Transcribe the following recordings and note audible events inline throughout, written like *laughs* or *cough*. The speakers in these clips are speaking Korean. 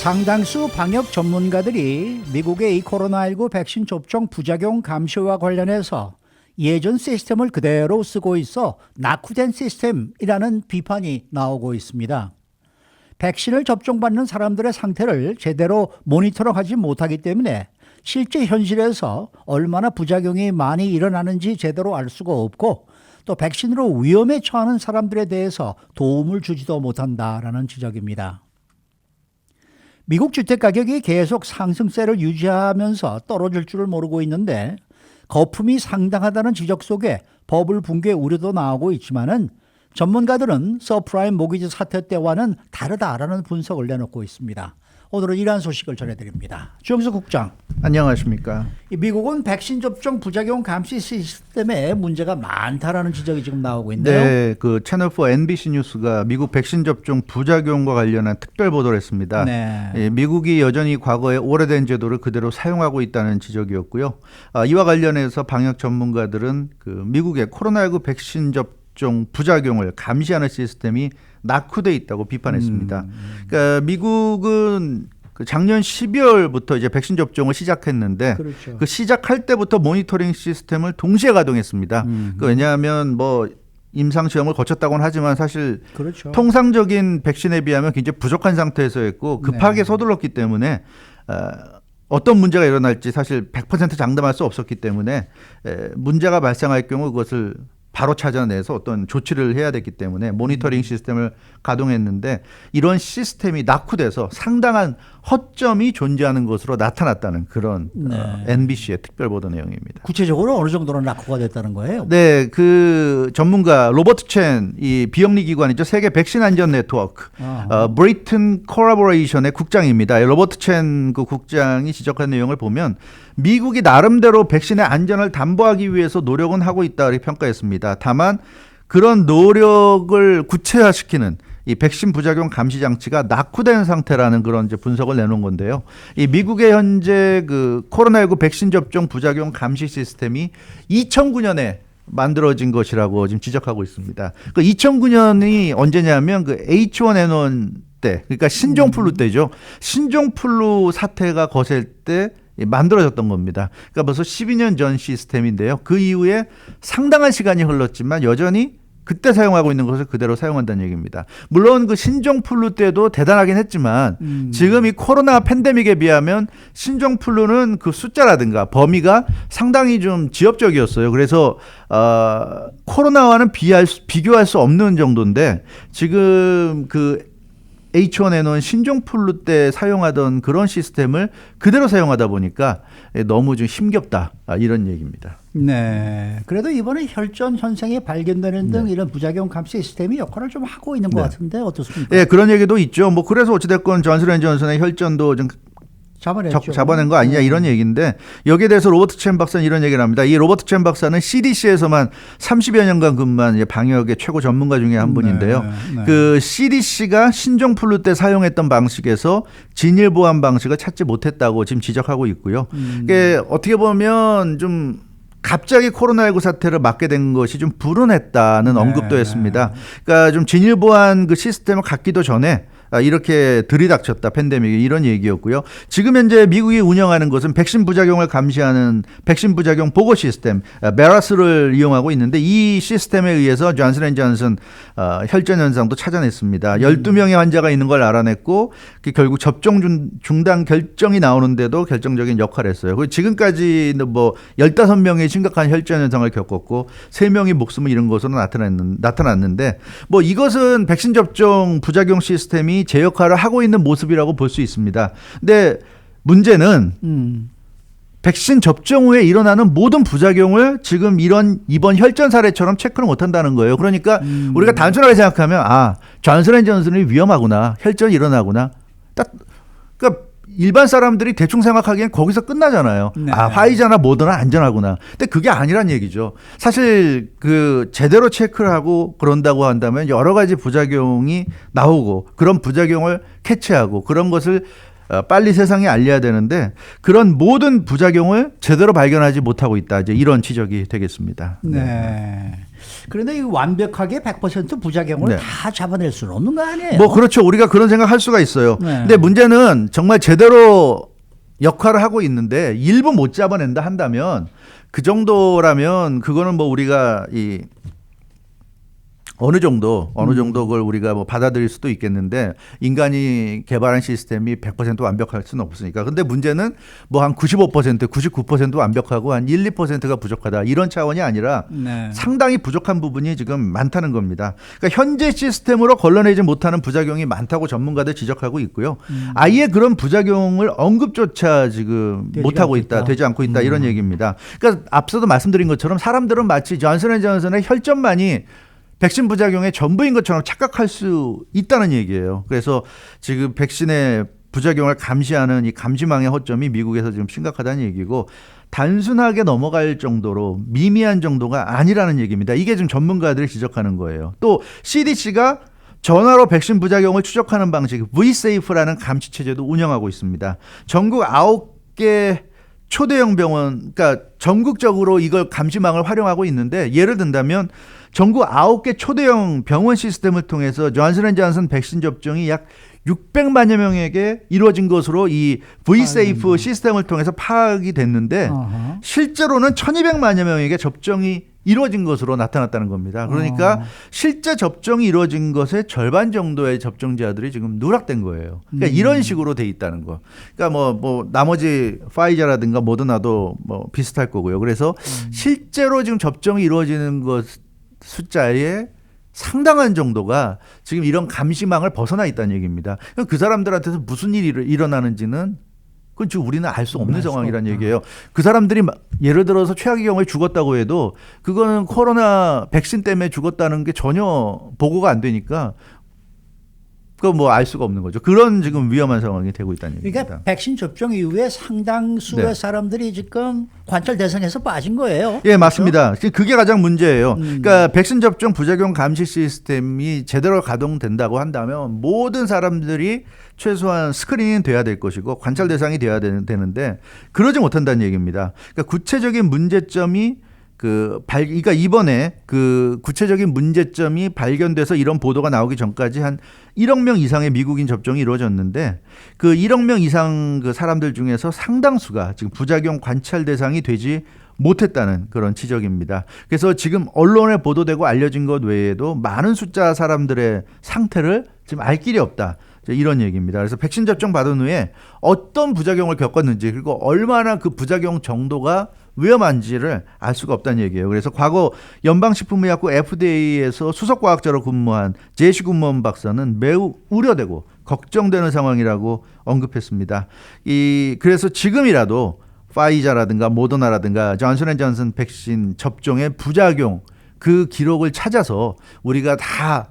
상당수 방역 전문가들이 미국의 이 코로나19 백신 접종 부작용 감시와 관련해서 예전 시스템을 그대로 쓰고 있어 낙후된 시스템이라는 비판이 나오고 있습니다. 백신을 접종받는 사람들의 상태를 제대로 모니터링하지 못하기 때문에 실제 현실에서 얼마나 부작용이 많이 일어나는지 제대로 알 수가 없고 또 백신으로 위험에 처하는 사람들에 대해서 도움을 주지도 못한다라는 지적입니다. 미국 주택 가격이 계속 상승세를 유지하면서 떨어질 줄을 모르고 있는데 거품이 상당하다는 지적 속에 버블 붕괴 우려도 나오고 있지만은 전문가들은 서프라임 모기지 사태 때와는 다르다라는 분석을 내놓고 있습니다. 오늘은 이러한 소식을 전해드립니다. 주영수 국장, 안녕하십니까. 이 미국은 백신 접종 부작용 감시 시스템에 문제가 많다라는 지적이 지금 나오고 있는데요. 네, 그 채널 4 NBC 뉴스가 미국 백신 접종 부작용과 관련한 특별 보도를 했습니다. 네. 예, 미국이 여전히 과거의 오래된 제도를 그대로 사용하고 있다는 지적이었고요. 아, 이와 관련해서 방역 전문가들은 그 미국의 코로나19 백신 접종 부작용을 감시하는 시스템이 낙후돼 있다고 비판했습니다. 음. 그러니까 미국은 그 작년 12월부터 이제 백신 접종을 시작했는데 그렇죠. 그 시작할 때부터 모니터링 시스템을 동시에 가동했습니다. 음. 그 왜냐하면 뭐 임상 시험을 거쳤다고는 하지만 사실 그렇죠. 통상적인 백신에 비하면 굉장히 부족한 상태에서 했고 급하게 네. 서둘렀기 때문에 어, 어떤 문제가 일어날지 사실 100% 장담할 수 없었기 때문에 에, 문제가 발생할 경우 그것을 바로 찾아내서 어떤 조치를 해야 됐기 때문에 음. 모니터링 시스템을 가동했는데 이런 시스템이 낙후돼서 상당한 허점이 존재하는 것으로 나타났다는 그런 네. 어, NBC의 특별 보도 내용입니다. 구체적으로 어느 정도로 낙후가 됐다는 거예요? 네, 그 전문가 로버트 첸, 이 비영리 기관이죠. 세계 백신 안전 네트워크. 어, 브리튼 코라보레이션의 국장입니다. 로버트 첸 그 국장이 지적한 내용을 보면 미국이 나름대로 백신의 안전을 담보하기 위해서 노력은 하고 있다 이렇게 평가했습니다. 다만 그런 노력을 구체화시키는 이 백신 부작용 감시 장치가 낙후된 상태라는 그런 이제 분석을 내놓은 건데요. 이 미국의 현재 그 코로나19 백신 접종 부작용 감시 시스템이 2009년에 만들어진 것이라고 지금 지적하고 있습니다. 그 2009년이 언제냐면 그 H1N1 때, 그러니까 신종플루 때죠. 신종플루 사태가 거셀 때 만들어졌던 겁니다. 그러니까 벌써 12년 전 시스템인데요. 그 이후에 상당한 시간이 흘렀지만 여전히 그때 사용하고 있는 것을 그대로 사용한다는 얘기입니다. 물론 그 신종 플루 때도 대단하긴 했지만 음. 지금 이 코로나 팬데믹에 비하면 신종 플루는 그 숫자라든가 범위가 상당히 좀 지엽적이었어요. 그래서 어, 코로나와는 비할 수- 비교할 수 없는 정도인데 지금 그 H1N1 신종플루 때 사용하던 그런 시스템을 그대로 사용하다 보니까 너무 좀 힘겹다 아, 이런 얘기입니다. 네. 그래도 이번에 혈전 현상이 발견되는 등 이런 부작용 감시 시스템이 역할을 좀 하고 있는 것 네. 같은데 어떻습니까? 예, 그런 얘기도 있죠. 뭐 그래서 어찌됐건 존슨앤존슨의 혈전도 좀 잡아냈죠. 적- 잡아낸 거 아니냐 네. 이런 얘기인데 여기에 대해서 로버트 첸 박사는 이런 얘기를 합니다. 이 로버트 첸 박사는 CDC에서만 30여 년간 근무한 방역의 최고 전문가 중에 한 분인데요. 네, 네. 그 CDC가 신종플루 때 사용했던 방식에서 진일 보안 방식을 찾지 못했다고 지금 지적하고 있고요. 음. 이게 어떻게 보면 좀 갑자기 코로나19 사태를 맞게 된 것이 좀 불운했다는 네, 언급도 네. 했습니다. 그러니까 좀 진일 보안 그 시스템을 갖기도 전에 아, 이렇게 들이닥쳤다 팬데믹이 이런 얘기였고요. 지금 현재 미국이 운영하는 것은 백신 부작용을 감시하는 백신 부작용 보고 시스템 아, 베라스를 이용하고 있는데 이 시스템에 의해서 존슨 앤 존슨 어, 혈전 현상도 찾아냈습니다. 12명의 환자가 있는 걸 알아냈고 그 결국 접종 중, 중단 결정이 나오는데도 결정적인 역할을 했어요. 그리고 지금까지는 뭐 15명의 심각한 혈전 현상을 겪었고 3명이 목숨을 잃은 것으로 나타났는, 나타났는데 뭐 이것은 백신 접종 부작용 시스템이 제 역할을 하고 있는 모습이라고 볼 수 있습니다. 근데 문제는 음. 백신 접종 후에 일어나는 모든 부작용을 지금 이런 이번 혈전 사례처럼 체크를 못 한다는 거예요. 그러니까 음. 우리가 단순하게 생각하면 아, 존슨앤존슨이 위험하구나. 혈전이 일어나구나. 딱 그러니까 일반 사람들이 대충 생각하기엔 거기서 끝나잖아요. 네. 아, 화이자나 모더나 안전하구나. 근데 그게 아니란 얘기죠. 사실 그 제대로 체크를 하고 그런다고 한다면 여러 가지 부작용이 나오고 그런 부작용을 캐치하고 그런 것을 어, 빨리 세상에 알려야 되는데 그런 모든 부작용을 제대로 발견하지 못하고 있다. 이제 이런 지적이 되겠습니다. 네. 그런데 이 완벽하게 100% 부작용을 네. 다 잡아낼 수는 없는 거 아니에요? 뭐 그렇죠. 우리가 그런 생각 할 수가 있어요. 네. 근데 문제는 정말 제대로 역할을 하고 있는데 일부 못 잡아낸다 한다면 그 정도라면 그거는 뭐 우리가 이 어느 정도 음. 어느 정도 그걸 우리가 뭐 받아들일 수도 있겠는데 인간이 개발한 시스템이 100% 완벽할 수는 없으니까. 근데 문제는 뭐 한 95% 99% 완벽하고 한 1, 2%가 부족하다. 이런 차원이 아니라 네. 상당히 부족한 부분이 지금 많다는 겁니다. 그러니까 현재 시스템으로 걸러내지 못하는 부작용이 많다고 전문가들 지적하고 있고요. 아예 그런 부작용을 언급조차 지금 못 하고 않고 있다, 있다. 되지 않고 있다 이런 얘기입니다. 그러니까 앞서도 말씀드린 것처럼 사람들은 마치 존슨앤존슨의 혈전만이 백신 부작용의 전부인 것처럼 착각할 수 있다는 얘기예요. 그래서 지금 백신의 부작용을 감시하는 이 감시망의 허점이 미국에서 지금 심각하다는 얘기고 단순하게 넘어갈 정도로 미미한 정도가 아니라는 얘기입니다. 이게 지금 전문가들이 지적하는 거예요. 또 CDC가 전화로 백신 부작용을 추적하는 방식 Vsafe라는 감시 체제도 운영하고 있습니다. 전국 9개 초대형 병원, 그러니까 전국적으로 이걸 감시망을 활용하고 있는데 예를 든다면 전국 9개 초대형 병원 시스템을 통해서 존슨앤존슨 백신 접종이 약 600만여 명에게 이루어진 것으로 이 Vsafe 시스템을 통해서 파악이 됐는데 어허. 실제로는 1200만여 명에게 접종이 이루어진 것으로 나타났다는 겁니다. 그러니까 어. 실제 접종이 이루어진 것의 절반 정도의 접종자들이 지금 누락된 거예요. 그러니까 음. 이런 식으로 돼 있다는 거. 그러니까 뭐, 뭐, 나머지 파이자라든가 모더나도 뭐 비슷할 거고요. 그래서 음. 실제로 지금 접종이 이루어지는 것 숫자의 상당한 정도가 지금 이런 감시망을 벗어나 있다는 얘기입니다. 그그 사람들한테서 무슨 일이 일- 일어나는지는 그건 지금 우리는 알 수 없는 상황이라는. 얘기예요. 그 사람들이 마- 예를 들어서 최악의 경우에 죽었다고 해도 그거는 코로나 백신 때문에 죽었다는 게 전혀 보고가 안 되니까 그거 뭐 알 수가 없는 거죠. 그런 지금 위험한 상황이 되고 있다는 얘기입니다. 그러니까 백신 접종 이후에 상당수의 네. 사람들이 지금 관찰 대상에서 빠진 거예요. 예, 맞습니다. 지금 그게 가장 문제예요. 음. 그러니까 백신 접종 부작용 감시 시스템이 제대로 가동된다고 한다면 모든 사람들이 최소한 스크린이 돼야 될 것이고 관찰 대상이 돼야 되- 되는데 그러지 못한다는 얘기입니다. 그러니까 구체적인 문제점이 그 발, 그러니까 이번에 그 구체적인 문제점이 발견돼서 이런 보도가 나오기 전까지 한 1억 명 이상의 미국인 접종이 이루어졌는데 그 1억 명 이상 그 사람들 중에서 상당수가 지금 부작용 관찰 대상이 되지 못했다는 그런 지적입니다. 그래서 지금 언론에 보도되고 알려진 것 외에도 많은 숫자 사람들의 상태를 지금 알 길이 없다. 이런 얘기입니다. 그래서 백신 접종 받은 후에 어떤 부작용을 겪었는지 그리고 얼마나 그 부작용 정도가 위험한지를 알 수가 없다는 얘기예요. 그래서 과거 연방식품의약국 FDA에서 수석과학자로 근무한 제시 군무원 박사는 매우 우려되고 걱정되는 상황이라고 언급했습니다. 이 그래서 지금이라도 파이자라든가 모더나라든가 존슨앤존슨 백신 접종의 부작용 그 기록을 찾아서 우리가 다 아,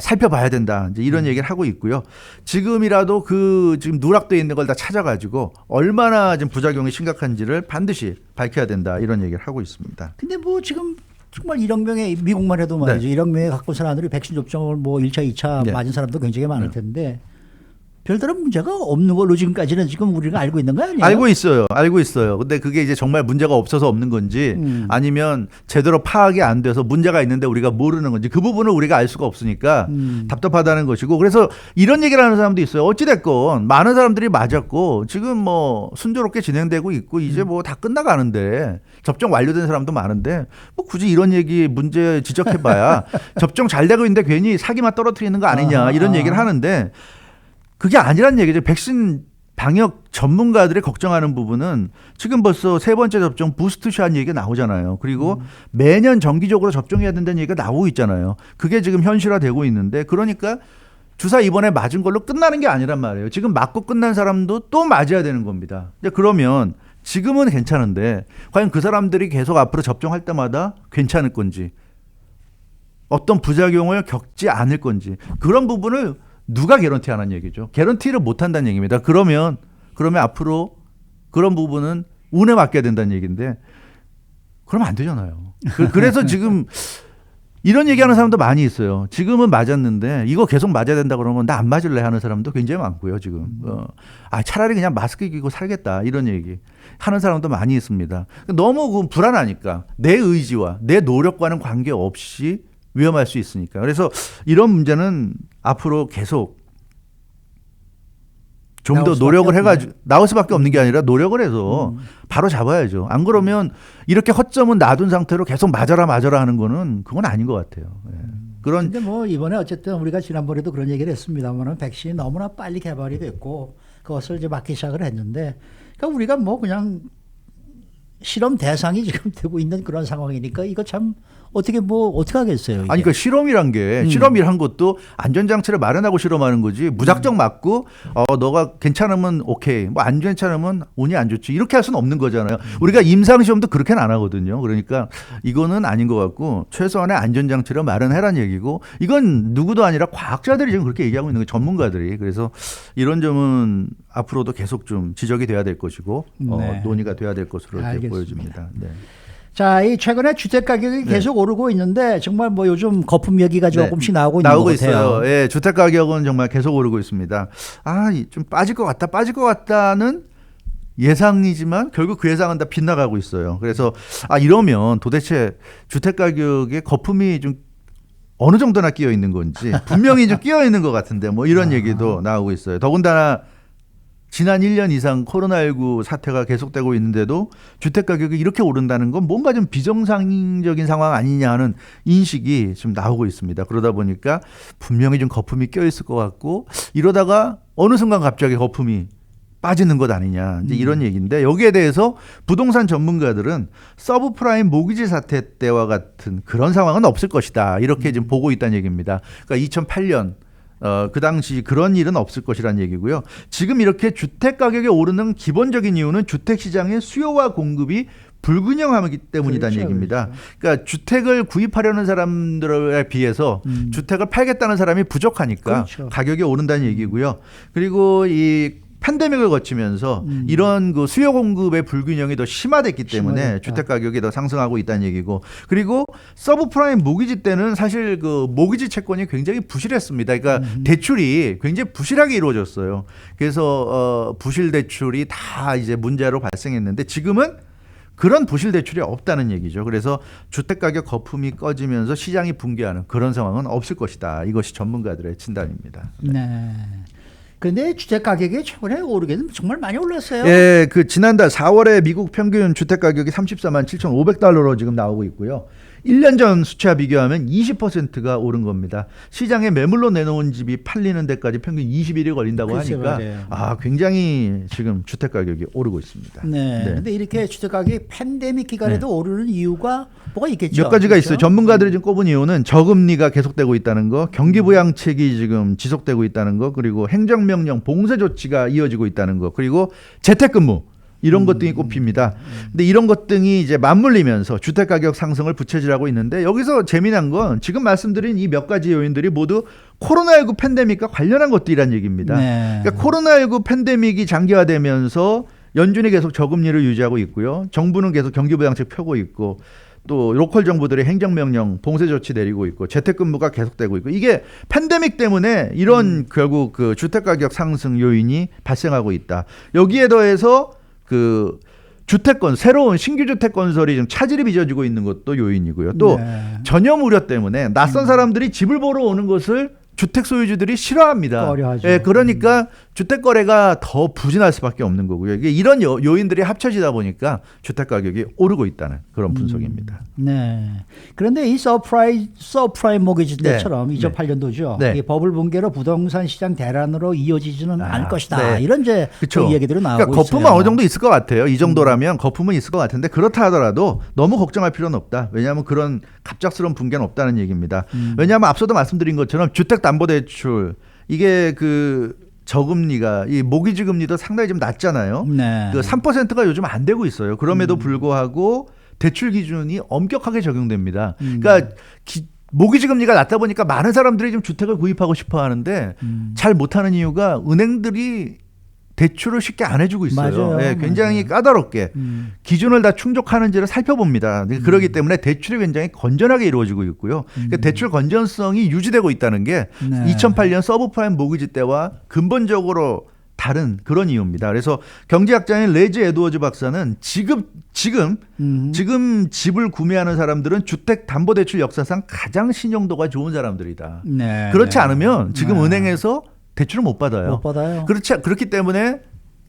살펴봐야 된다. 이제 이런 얘기를 하고 있고요. 지금이라도 그 지금 누락돼 있는 걸 다 찾아가지고 얼마나 지금 부작용이 심각한지를 반드시 밝혀야 된다. 이런 얘기를 하고 있습니다. 근데 뭐 지금 정말 1억 명의 미국만 해도 말이죠. 1억 명의 갖고 사람들이 백신 접종을 뭐 1차, 2차 네. 맞은 사람도 굉장히 많을 텐데 별다른 문제가 없는 걸로 지금까지는 지금 우리가 알고 있는 거 아니에요? 알고 있어요. 알고 있어요. 근데 그게 이제 정말 문제가 없어서 없는 건지 음. 아니면 제대로 파악이 안 돼서 문제가 있는데 우리가 모르는 건지 그 부분을 우리가 알 수가 없으니까 음. 답답하다는 것이고 그래서 이런 얘기를 하는 사람도 있어요. 어찌됐건 많은 사람들이 맞았고 지금 뭐 순조롭게 진행되고 있고 이제 음. 뭐다 끝나가는데 접종 완료된 사람도 많은데 뭐 굳이 이런 얘기 문제 지적해봐야 *laughs* 접종 잘 되고 있는데 괜히 사기만 떨어뜨리는 거 아니냐 이런. 얘기를 하는데 그게 아니란 얘기죠. 백신 방역 전문가들이 걱정하는 부분은 지금 벌써 세 번째 접종 부스트샷 얘기가 나오잖아요. 그리고 매년 정기적으로 접종해야 된다는 얘기가 나오고 있잖아요. 그게 지금 현실화되고 있는데 그러니까 주사 이번에 맞은 걸로 끝나는 게 아니란 말이에요. 지금 맞고 끝난 사람도 또 맞아야 되는 겁니다. 근데 그러면 지금은 괜찮은데 과연 그 사람들이 계속 앞으로 접종할 때마다 괜찮을 건지 어떤 부작용을 겪지 않을 건지 그런 부분을 누가 개런티 하는 얘기죠. 개런티를 못 한다는 얘기입니다. 그러면 그러면 앞으로 그런 부분은 운에 맡겨야 된다는 얘기인데 그러면 안 되잖아요. 그- 그래서 *laughs* 지금 이런 얘기하는 사람도 많이 있어요. 지금은 맞았는데 이거 계속 맞아야 된다 그러면 나 안 맞을래 하는 사람도 굉장히 많고요. 지금 어, 아 차라리 그냥 마스크 끼고 살겠다 이런 얘기 하는 사람도 많이 있습니다. 너무 그 불안하니까 내 의지와 내 노력과는 관계 없이 위험할 수 있으니까. 그래서 이런 문제는 앞으로 계속 좀 더 노력을. 해가지고 나올 수밖에 없는 게 아니라 노력을 해서 음. 바로 잡아야죠. 안 그러면 이렇게 허점은 놔둔 상태로 계속 맞아라 맞아라 하는 거는 그건 아닌 것 같아요. 예. 그런 근데 뭐 이번에 어쨌든 우리가 지난번에도 그런 얘기를 했습니다만은 백신이 너무나 빨리 개발이 됐고 그것을 이제 맞기 시작을 했는데 그러니까 우리가 뭐 그냥 실험 대상이 *laughs* 지금 되고 있는 그런 상황이니까 이거 참 어떻게 뭐 어떻게 하겠어요. 이게. 아니 그 실험이란 게 음. 실험이란 것도 안전 장치를 마련하고 실험하는 거지 무작정 음. 맞고 어 너가 괜찮으면 오케이 뭐 안 괜찮으면 운이 안 좋지 이렇게 할 수는 없는 거잖아요. 음. 우리가 임상 시험도 그렇게는 안 하거든요. 그러니까 이거는 아닌 것 같고 최소한의 안전 장치를 마련해란 얘기고 이건 누구도 아니라 과학자들이 지금 그렇게 얘기하고 있는 거예요. 전문가들이 그래서 이런 점은 앞으로도 계속 좀 지적이 돼야 될 것이고 어, 네. 논의가 돼야 될 것으로 알겠습니다. 보여집니다. 네. 자, 이 최근에 주택 가격이 네. 계속 오르고 있는데 정말 뭐 요즘 거품 얘기가 네. 조금씩 나오고 있는 나오고 것 같아요. 있어요. 예, 주택 가격은 정말 계속 오르고 있습니다. 아, 이- 좀 빠질 것 같다, 빠질 것 같다는 예상이지만 결국 그 예상은 다 빗나가고 있어요. 그래서 아 이러면 도대체 주택 가격에 거품이 좀 어느 정도나 끼어 있는 건지 분명히 좀 끼어 있는 것 같은데 뭐 이런 아. 얘기도 나오고 있어요. 더군다나 지난 1년 이상 코로나19 사태가 계속되고 있는데도 주택 가격이 이렇게 오른다는 건 뭔가 좀 비정상적인 상황 아니냐 하는 인식이 좀 나오고 있습니다. 그러다 보니까 분명히 좀 거품이 껴 있을 것 같고 이러다가 어느 순간 갑자기 거품이 빠지는 것 아니냐 이제 음. 이런 얘기인데 여기에 대해서 부동산 전문가들은 서브프라임 모기지 사태 때와 같은 그런 상황은 없을 것이다 이렇게 지금 보고 있다는 얘기입니다. 그러니까 2008년 어, 그 당시 그런 일은 없을 것이라는 얘기고요. 지금 이렇게 주택 가격이 오르는 기본적인 이유는 주택 시장의 수요와 공급이 불균형하기 때문이라는 그렇죠, 얘기입니다. 그러니까 주택을 구입하려는 사람들에 비해서 음. 주택을 팔겠다는 사람이 부족하니까 그렇죠. 가격이 오른다는 얘기고요. 그리고 이 팬데믹을 거치면서 음. 이런 그 수요 공급의 불균형이 더 심화됐기 때문에 심화됐다. 주택 가격이 더 상승하고 있다는 얘기고 그리고 서브프라임 모기지 때는 사실 그 모기지 채권이 굉장히 부실했습니다. 그러니까 음. 대출이 굉장히 부실하게 이루어졌어요. 그래서 어 부실 대출이 다 이제 문제로 발생했는데 지금은 그런 부실 대출이 없다는 얘기죠. 그래서 주택 가격 거품이 꺼지면서 시장이 붕괴하는 그런 상황은 없을 것이다. 이것이 전문가들의 진단입니다. 네. 근데 주택 가격이 최근에 오르기는 정말 많이 올랐어요. 예, 그 지난달 4월에 미국 평균 주택 가격이 34만 7,500달러로 지금 나오고 있고요. 1년 전 수치와 비교하면 20%가 오른 겁니다. 시장에 매물로 내놓은 집이 팔리는 데까지 평균 21일 걸린다고 하니까 말이에요. 아, 굉장히 지금 주택 가격이 오르고 있습니다. 네. 네. 근데 이렇게 주택 가격이 팬데믹 기간에도 오르는 이유가 뭐가 있겠죠? 몇 가지가 그렇죠? 있어요. 전문가들이 지금 꼽은 이유는 저금리가 계속되고 있다는 거, 경기 부양책이 지금 지속되고 있다는 거, 그리고 행정명령 봉쇄 조치가 이어지고 있다는 거, 그리고 재택근무 이런 음. 것 등이 꼽힙니다. 근데 이런 것 등이 이제 맞물리면서 주택 가격 상승을 부채질하고 있는데 여기서 재미난 건 지금 말씀드린 이 몇 가지 요인들이 모두 코로나19 팬데믹과 관련한 것들이란 얘기입니다. 네. 그러니까 코로나19 팬데믹이 장기화되면서 연준이 계속 저금리를 유지하고 있고요. 정부는 계속 경기부양책 펴고 있고 또 로컬 정부들의 행정명령 봉쇄 조치 내리고 있고 재택근무가 계속되고 있고 이게 팬데믹 때문에 이런 음. 결국 그 주택 가격 상승 요인이 발생하고 있다. 여기에 더해서 그 주택건 새로운 신규 주택 건설이 좀 차질이 빚어지고 있는 것도 요인이고요. 또 네. 전염 우려 때문에 낯선 사람들이 집을 보러 오는 것을 주택 소유주들이 싫어합니다. 꺼려하죠. 예, 그러니까 주택 거래가 더 부진할 수밖에 없는 거고요. 이게 이런 요, 요인들이 합쳐지다 보니까 주택 가격이 오르고 있다는 그런 분석입니다. 네. 그런데 이 서프라이 서프라임 모기지 네. 때처럼 네. 2008년도죠. 네. 이 버블 붕괴로 부동산 시장 대란으로 이어지지는 아, 않을 것이다. 네. 이런 이제 그쵸. 그 얘기들이 나오고 그러니까 거품은 있어요. 음. 어느 정도 있을 것 같아요. 이 정도라면 거품은 있을 것 같은데 그렇다 하더라도 너무 걱정할 필요는 없다. 왜냐하면 그런 갑작스러운 붕괴는 없다는 얘기입니다. 음. 왜냐하면 앞서도 말씀드린 것처럼 주택 담보 대출 이게 그 저금리가 이 모기지 금리도 상당히 좀 낮잖아요. 네. 그 3%가 요즘 안 되고 있어요. 그럼에도 음. 불구하고 대출 기준이 엄격하게 적용됩니다. 음. 그러니까 기- 모기지 금리가 낮다 보니까 많은 사람들이 좀 주택을 구입하고 싶어 하는데 음. 잘 못하는 이유가 은행들이 대출을 쉽게 안 해주고 있어요. 예, 굉장히 맞아요. 까다롭게 음. 기준을 다 충족하는지를 살펴봅니다. 그렇기 때문에 대출이 굉장히 건전하게 이루어지고 있고요. 그러니까 대출 건전성이 유지되고 있다는 게 음. 네. 2008년 서브프라임 모기지 때와 근본적으로 다른 그런 이유입니다. 그래서 경제학자인 레즈 에드워즈 박사는 지금 지금 음. 지금 집을 구매하는 사람들은 주택 담보 대출 역사상 가장 신용도가 좋은 사람들이다. 네, 그렇지 네. 않으면 지금 네. 은행에서 대출을 못 받아요. 못 받아요. 그렇지 그렇기 때문에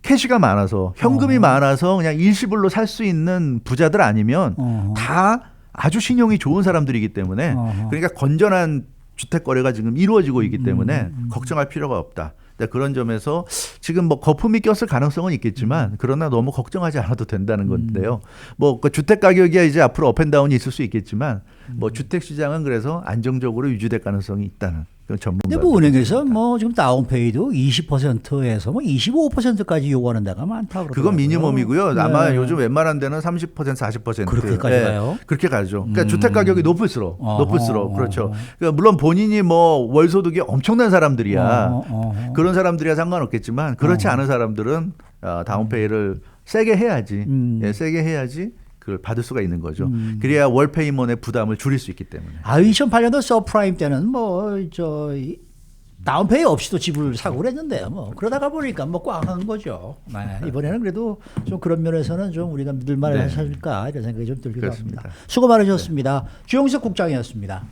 캐시가 많아서 현금이 어. 많아서 그냥 일시불로 살 수 있는 부자들 아니면 어허. 다 아주 신용이 좋은 사람들이기 때문에 어허. 그러니까 건전한 주택 거래가 지금 이루어지고 있기 때문에 음, 걱정할 필요가 없다. 그런 점에서 지금 뭐 거품이 꼈을 가능성은 있겠지만 그러나 너무 걱정하지 않아도 된다는 건데요. 뭐 그 주택 가격이 이제 앞으로 업앤다운이 있을 수 있겠지만 뭐 주택 시장은 그래서 안정적으로 유지될 가능성이 있다는 전문가. 근데 뭐 은행에서 뭐 지금 다운페이도 20%에서 뭐 25%까지 요구하는 데가 많다 그러더라고요. 그건 미니멈이고요. 아마 네. 요즘 웬만한 데는 30% 40% 그렇게까지 예, 가요? 그렇게 가죠. 그러니까 음. 주택 가격이 높을수록 어허, 높을수록 그렇죠. 어허. 그러니까 물론 본인이 뭐 월 소득이 엄청난 사람들이야. 어, 어. 그런 사람들이야 상관없겠지만 그렇지 않은 사람들은 어, 다운페이를 세게 해야지. 음. 예, 세게 해야지 그걸 받을 수가 있는 거죠. 음. 그래야 월 페이먼의 부담을 줄일 수 있기 때문에. 아 2008년도 서프라임 때는 뭐저 다운페이 없이도 집을 사고 그랬는데요. 뭐 그러다가 보니까 뭐 꽝한 거죠. 네, 이번에는 그래도 좀 그런 면에서는 좀 우리가 믿을 만하지 네. 않을까 이런 생각이 좀 들기도 그렇습니다. 합니다. 수고 많으셨습니다. 주영석 국장이었습니다.